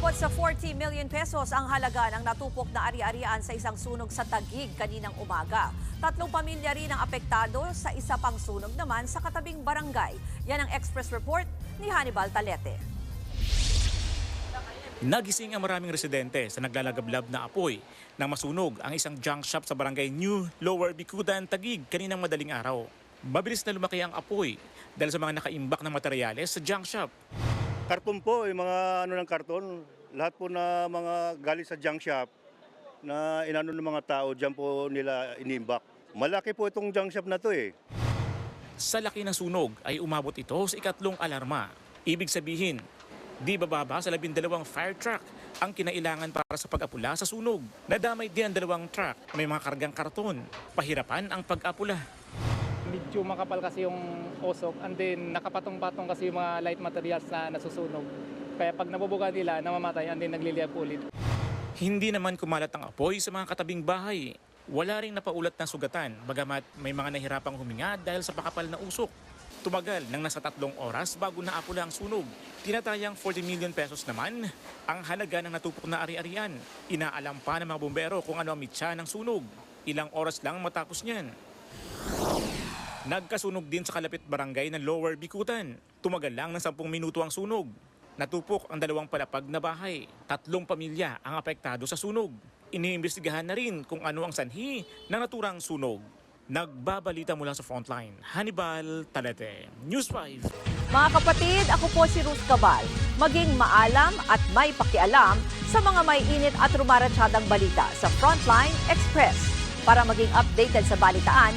Umabot sa 40 million pesos ang halaga ng natupok na ari-arian sa isang sunog sa Tagig kaninang umaga. Tatlong pamilya rin ang apektado sa isa pang sunog naman sa katabing barangay. Yan ang Express Report ni Hannibal Talete. Nagising ang maraming residente sa naglalagablab na apoy nang masunog ang isang junk shop sa barangay New Lower Bicudan, Tagig kaninang madaling araw. Mabilis na lumaki ang apoy dahil sa mga nakaimbak na materyales sa junk shop. Karton po, yung mga ano ng karton, lahat po na mga galing sa junk shop na inano ng mga tao, dyan po nila inimbak. Malaki po itong junk shop na to eh. Sa laki ng sunog ay umabot ito sa ikatlong alarma. Ibig sabihin, di bababa sa labindalawang fire truck ang kinailangan para sa pag-apula sa sunog. Nadamay din ang dalawang truck may mga kargang karton. Pahirapan ang pag-apula. Medyo makapal kasi yung usok and then nakapatong-patong kasi yung mga light materials na nasusunog. Kaya pag nabubuga nila, namamatay and then nagliliyab ulit. Hindi naman kumalat ang apoy sa mga katabing bahay. Wala ring napaulat ng sugatan, bagamat may mga nahirapang huminga dahil sa pakapal na usok. Tumagal ng nasa tatlong oras bago naapula ang sunog. Tinatayang 40 million pesos naman ang halaga ng natupok na ari-arian. Inaalam pa ng mga bumbero kung ano ang mitya ng sunog. Ilang oras lang matapos niyan. Nagkasunog din sa kalapit barangay ng Lower Bikutan. Tumagal lang ng 10 minuto ang sunog. Natupok ang dalawang palapag na bahay. Tatlong pamilya ang apektado sa sunog. Iniimbestigahan na rin kung ano ang sanhi ng naturang sunog. Nagbabalita mula sa frontline. Hannibal Talete, News 5. Mga kapatid, ako po si Ruth Cabal. Maging maalam at may pakialam sa mga may init at rumaratsyadang balita sa Frontline Express. Para maging updated sa balitaan,